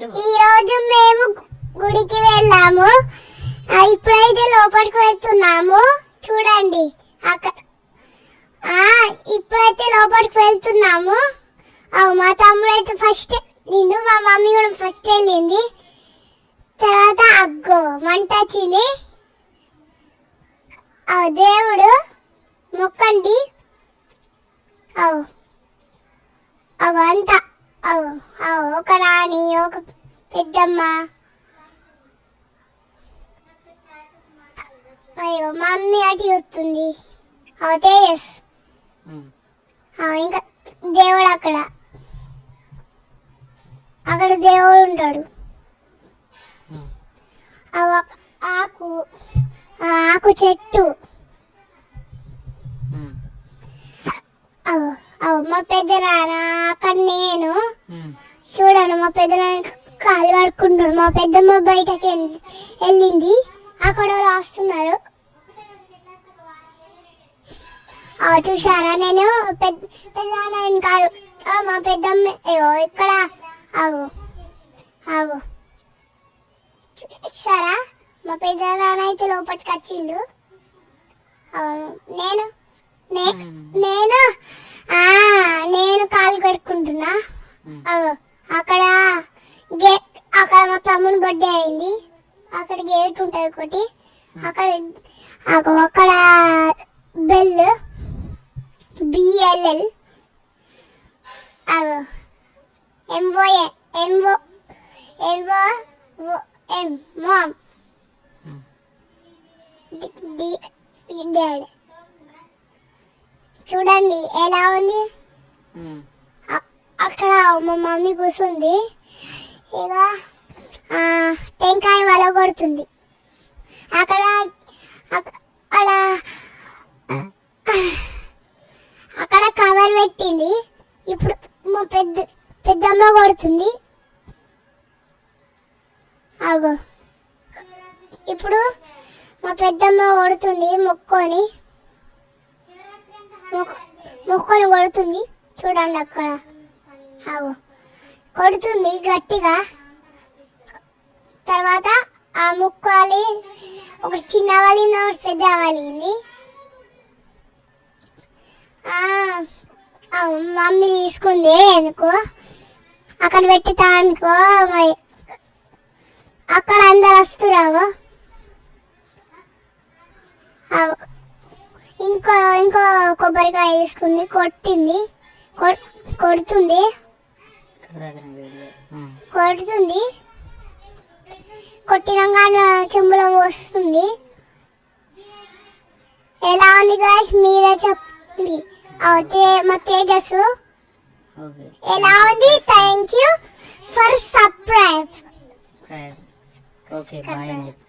ఈరోజు ఈ రోజు మేము గుడికి వెళ్ళాము. ఇప్పుడైతే లోపలికి వెళ్తున్నాము. చూడండి అక్కడ ఇప్పుడైతే లోపలికి వెళ్తున్నాము. మా తమ్ముడు అయితే ఫస్ట్ నిండు మా మమ్మీ కూడా ఫస్ట్ వెళ్ళింది. తర్వాత అగ్గో మంట వచ్చింది ఆ, దేవుడు మొక్కండి అవు అవు అంతా అవు అవు ఒక రాణి ఒక పెద్దమ్మ. అయ్యో మమ్మీ అటు వస్తుంది. అవు తేజస్. అవు ఇంకా దేవుడు అక్కడ. అక్కడ దేవుడు ఉంటాడు. ఆకు ఆకు చెట్టు. మా పెద్ద నాన్న అక్కడ నేను. చూడండి మా పెద్ద కాలు కడుక్కుంటారు మా పెద్దమ్మ బయటకి వెళ్ళి- వెళ్ళింది. అక్కడ రాస్తున్నారు చూసారా నేను పెద్ద పెద్ద నాన్న మా పెద్దమ్మ ఇక్కడ ఆగు ఆగు. చూసారా మా పెద్ద నాన్న అయితే లోపలికి వచ్చిండు. నేను నేను? నేను కాలు కడుక్కుంటున్నా. అక్కడ గేట్ అక్కడ మా తమ్ముని బర్త్డే అయింది. అక్కడ గేట్ ఉంటుంది ఒకటి. అక్కడ అక్కడ బెల్ బిఎల్ఎల్ ఎంఓఏ ఎంఓ ఎంఓ ఎం మామ్. డాడ్. చూడండి ఎలా ఉంది? అక్కడ మా మమ్మీ కూర్చుంది ఇక టెంకాయ వల కొడుతుంది. అక్కడ అక్క- అక్కడ అక్కడ కవర్ పెట్టింది. ఇప్పుడు మా పెద్ద పెద్దమ్మ కొడుతుంది. అగో. ఇప్పుడు మా పెద్దమ్మ కొడుతుంది మొక్కొని మొక్- కొడుతుంది. చూడండి అక్కడ. అవు కొడుతుంది గట్టిగా. తర్వాత ఆ ముక్కాలి ఒకటి చిన్న వాలింది ఒకటి పెద్ద వాలింది మమ్మీ తీసుకుంది ఎందుకో? అక్కడ పెట్టుతా అనుకో మరి. అక్కడ అందరు వస్తురావు అగో. ఇంకో ఇంకో కొబ్బరికాయ తీసుకుంది కొట్టింది. కొడుతుంది. కొడుతుంది. కొట్టినాక చెంబులో వస్తుంది ఎలా ఉంది గాయస్ మీరే చెప్పండి. మా తేజస్ ఎలా ఉంది? Thank you for subscribe okay bye అని చెప్పు